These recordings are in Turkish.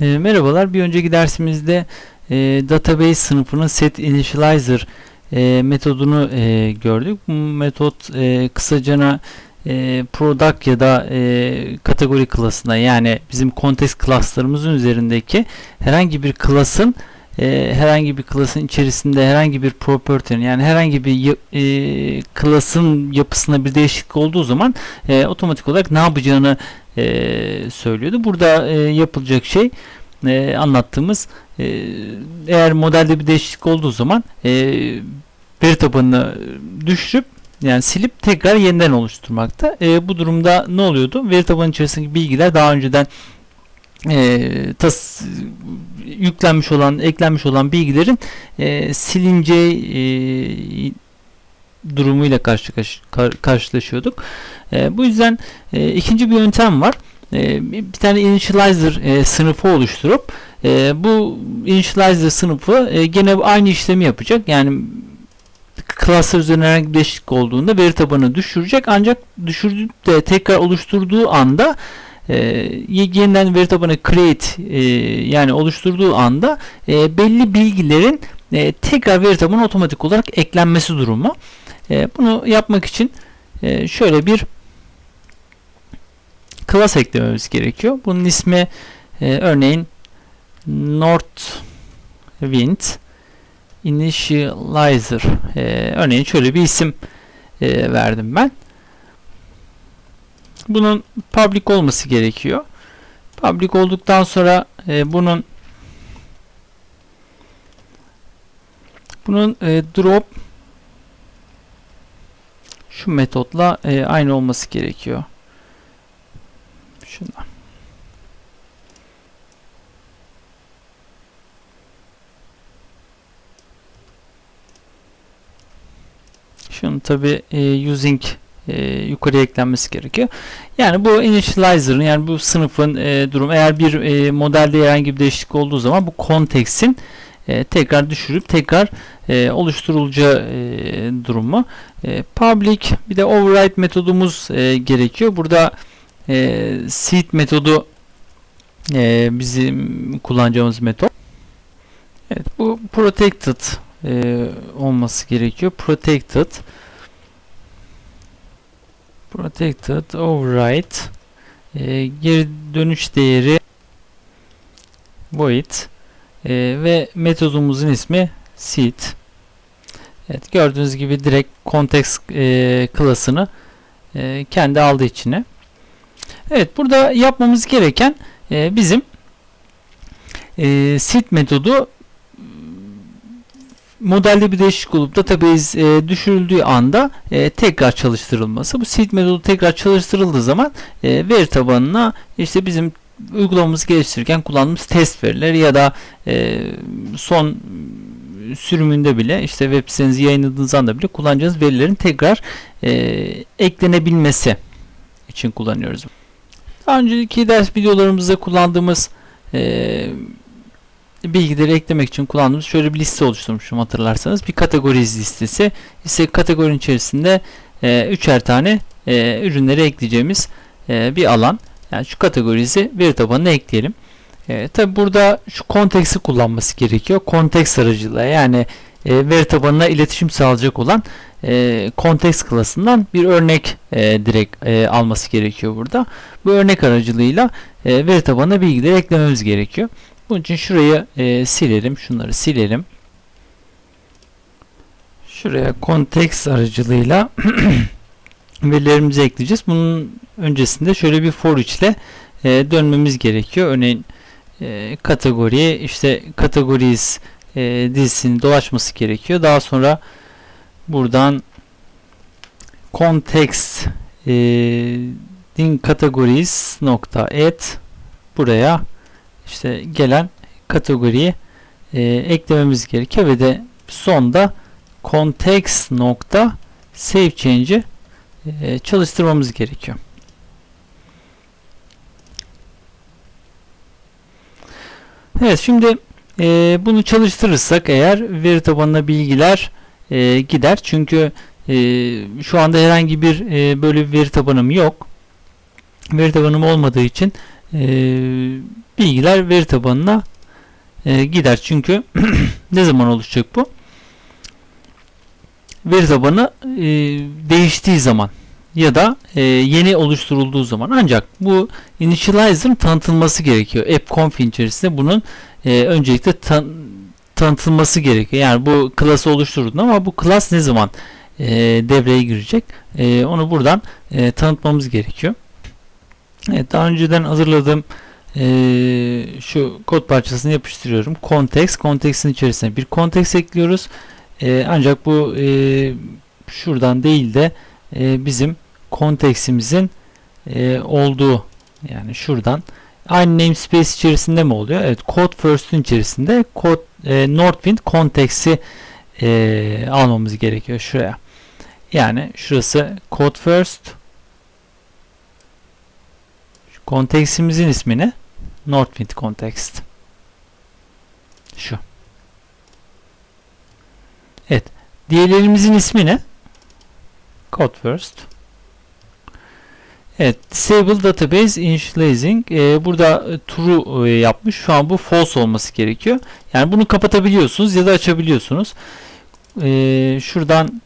E, merhabalar. Bir önceki dersimizde e, database sınıfının set initializer e, metodunu e, gördük. Bu metot e, kısacana e, product ya da e, kategori klasına yani bizim context classlarımızın üzerindeki herhangi bir klasın e, herhangi bir klasın içerisinde herhangi bir property'nin yani herhangi bir e, klasın yapısına bir değişiklik olduğu zaman e, otomatik olarak ne yapacağını e, söylüyordu. Burada e, yapılacak şey e, anlattığımız e, eğer modelde bir değişiklik olduğu zaman e, veri tabanını düşürüp yani silip tekrar yeniden oluşturmakta. E, bu durumda ne oluyordu? Veri tabanı içerisindeki bilgiler daha önceden e, tas, yüklenmiş olan, eklenmiş olan bilgilerin e, silince e, durumuyla karşı karşı- kar- karşılaşıyorduk. E, bu yüzden e, ikinci bir yöntem var. E, bir tane initializer e, sınıfı oluşturup e, bu initializer sınıfı e, gene aynı işlemi yapacak. Yani klaslar üzerine herhangi bir değişiklik olduğunda veri tabanını düşürecek ancak düşürdüğü de tekrar oluşturduğu anda e, yeniden veri tabanı create e, yani oluşturduğu anda e, belli bilgilerin e, tekrar veri tabanına otomatik olarak eklenmesi durumu. E, bunu yapmak için e, şöyle bir class eklememiz gerekiyor. Bunun ismi e, örneğin North Wind Initializer. E, örneğin şöyle bir isim e, verdim ben. Bunun public olması gerekiyor. Public olduktan sonra e, bunun bunun e, drop şu metotla e, aynı olması gerekiyor. Şundan. Şunun tabi e, using e, yukarıya eklenmesi gerekiyor. Yani bu initializer'ın yani bu sınıfın e, durum eğer bir e, modelde herhangi bir değişiklik olduğu zaman bu konteksin e, tekrar düşürüp tekrar e, oluşturulacağı e, durumu. E, public bir de override metodumuz e, gerekiyor. Burada e, seed metodu e, bizim kullanacağımız metot. Evet bu protected e, olması gerekiyor. Protected protected override e, geri dönüş değeri void e, ve metodumuzun ismi seed. Evet gördüğünüz gibi direkt context e, klasını e, kendi aldı içine. Evet burada yapmamız gereken e, bizim e, seed metodu modelde bir değişiklik olup database e, düşürüldüğü anda e, tekrar çalıştırılması. Bu seed metodu tekrar çalıştırıldığı zaman e, veri tabanına işte bizim uygulamamızı geliştirirken kullandığımız test verileri ya da e, son sürümünde bile işte web sitenizi yayınladığınız anda bile kullanacağınız verilerin tekrar e, eklenebilmesi için kullanıyoruz. Daha önceki ders videolarımızda kullandığımız e, bilgileri eklemek için kullandığımız şöyle bir liste oluşturmuşum hatırlarsanız. Bir kategori listesi. İşte kategorinin içerisinde e, üçer tane e, ürünleri ekleyeceğimiz e, bir alan. Yani şu kategorizi veri tabanına ekleyelim. E, Tabi burada şu konteksti kullanması gerekiyor. Konteks aracılığıyla yani e, veri tabanına iletişim sağlayacak olan e, kontekst klasından bir örnek e, direkt e, alması gerekiyor burada. Bu örnek aracılığıyla e, veri tabanına bilgileri eklememiz gerekiyor. Bunun için şurayı e, silelim. Şunları silelim. Şuraya konteks aracılığıyla verilerimizi ekleyeceğiz. Bunun öncesinde şöyle bir for ile e, dönmemiz gerekiyor. Örneğin e, kategoriye işte categories e, dizisini dolaşması gerekiyor. Daha sonra buradan context e, din categories nokta add buraya işte gelen kategoriyi e, eklememiz gerekiyor ve de sonda context nokta save change'i e, çalıştırmamız gerekiyor. Evet şimdi e, bunu çalıştırırsak eğer veri tabanına bilgiler e, gider. Çünkü e, şu anda herhangi bir e, böyle bir veri tabanım yok. Veri tabanım olmadığı için e, bilgiler veri tabanına e, gider. Çünkü ne zaman oluşacak bu? Veri tabanı e, değiştiği zaman ya da e, yeni oluşturulduğu zaman. Ancak bu initializer'ın tanıtılması gerekiyor. AppConf içerisinde bunun e, öncelikle tan tanıtılması gerekiyor. Yani bu klası oluşturdun ama bu klas ne zaman e, devreye girecek? E, onu buradan e, tanıtmamız gerekiyor. Evet, daha önceden hazırladığım e, şu kod parçasını yapıştırıyorum. Context, context'in içerisine bir context ekliyoruz. E, ancak bu e, şuradan değil de e, bizim context'imizin e, olduğu yani şuradan aynı namespace içerisinde mi oluyor? Evet, code first'ün içerisinde code e, Northwind context'i e, almamız gerekiyor şuraya. Yani şurası code first Context'imizin ismini Northwind context. Şu. Evet. Diğerlerimizin ismi ne? Code first. Evet. Disable database initializing. Ee, burada e, true e, yapmış. Şu an bu false olması gerekiyor. Yani bunu kapatabiliyorsunuz ya da açabiliyorsunuz. Ee, şuradan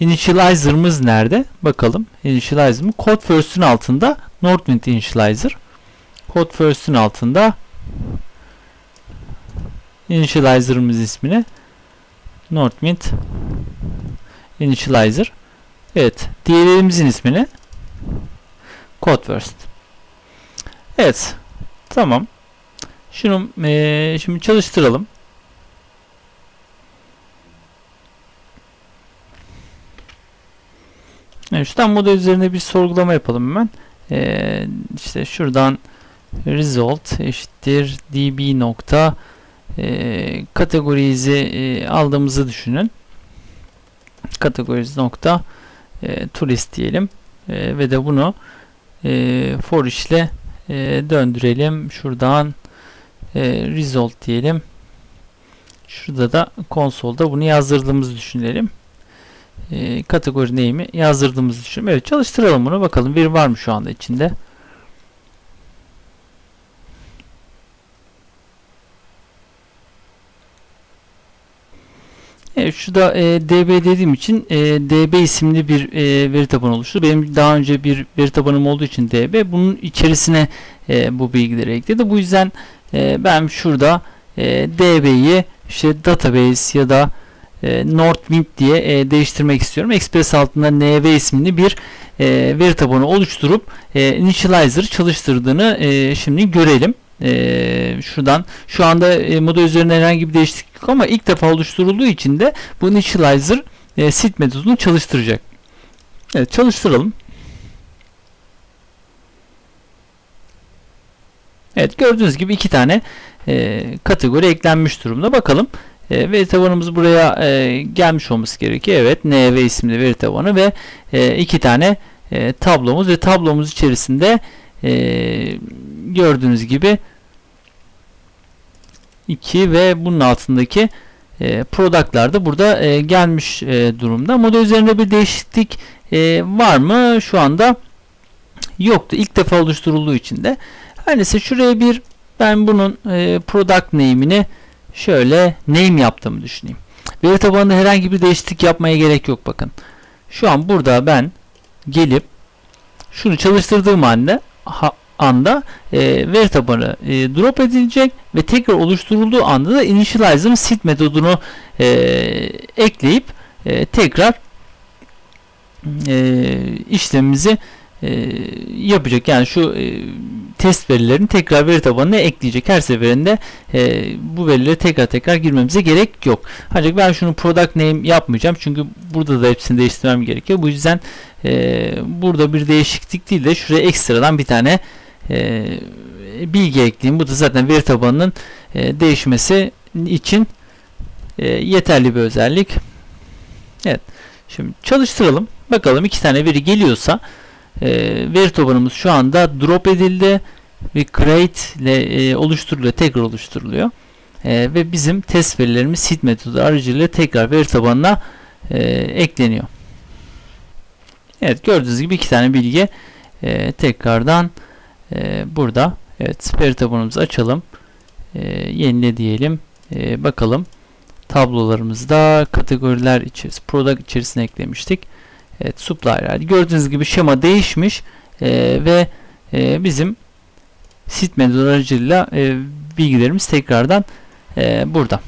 Initializer'ımız nerede? Bakalım. Initializer'ımız Code First'ün altında Northwind Initializer. Code First'ün altında Initializer'ımız ismini Northwind Initializer. Evet. Diğerlerimizin ismini Code First. Evet. Tamam. Şunu ee, şimdi çalıştıralım. Evet, şuradan model üzerinde bir sorgulama yapalım hemen. Ee, işte şuradan result eşittir db nokta e, kategorizi e, aldığımızı düşünün. Kategoriz nokta e, tourist diyelim e, ve de bunu e, for ile e, döndürelim. Şuradan result diyelim. Şurada da konsolda bunu yazdırdığımızı düşünelim kategori name'i yazdırdığımızı düşünüyorum. Evet çalıştıralım bunu bakalım bir var mı şu anda içinde. Evet şurada e, db dediğim için e, db isimli bir e, veri tabanı oluştu. Benim daha önce bir veri tabanım olduğu için db bunun içerisine e, bu bilgileri ekledi. Bu yüzden e, ben şurada e, db'yi işte database ya da e, Northwind diye e, değiştirmek istiyorum. Express altında NV ismini bir e, veri tabanı oluşturup e, initializer çalıştırdığını e, şimdi görelim. E, şuradan şu anda e, model üzerinde herhangi bir değişiklik yok ama ilk defa oluşturulduğu için de bu initializer e, sit metodunu çalıştıracak. Evet çalıştıralım. Evet gördüğünüz gibi iki tane e, kategori eklenmiş durumda. Bakalım e, veri tabanımız buraya e, gelmiş olması gerekiyor. Evet NV isimli veri tabanı ve e, iki tane e, tablomuz ve tablomuz içerisinde e, gördüğünüz gibi 2 ve bunun altındaki e, product'lar da burada e, gelmiş e, durumda. Model üzerinde bir değişiklik e, var mı? Şu anda yoktu. İlk defa oluşturulduğu için de. Her neyse şuraya bir ben bunun e, product name'ini şöyle name yaptığımı düşüneyim. Veri tabanında herhangi bir değişiklik yapmaya gerek yok bakın. Şu an burada ben gelip şunu çalıştırdığım anda ha, anda e, veri tabanı e, drop edilecek ve tekrar oluşturulduğu anda da initialize'ın sit metodunu e, ekleyip e, tekrar e, işlemimizi e, yapacak. Yani şu e, test verilerini tekrar veri tabanına ekleyecek. Her seferinde e, bu verileri tekrar tekrar girmemize gerek yok. Ancak ben şunu product name yapmayacağım. Çünkü burada da hepsini değiştirmem gerekiyor. Bu yüzden e, burada bir değişiklik değil de şuraya ekstradan bir tane e, bilgi ekleyeyim. Bu da zaten veri tabanının e, değişmesi için e, yeterli bir özellik. Evet. Şimdi çalıştıralım. Bakalım iki tane veri geliyorsa e, veri tabanımız şu anda drop edildi ve create ile e, oluşturuluyor, tekrar oluşturuluyor. E, ve bizim test verilerimiz hit metodu aracılığıyla tekrar veri tabanına e, ekleniyor. Evet gördüğünüz gibi iki tane bilgi e, tekrardan e, burada Evet, veri tabanımızı açalım. Ee, yenile diyelim. Ee, bakalım. Tablolarımızda kategoriler içerisinde, product içerisine eklemiştik. Evet, supplier. Gördüğünüz gibi şema değişmiş ee, ve e, bizim sit aracılığıyla e, bilgilerimiz tekrardan e, burada.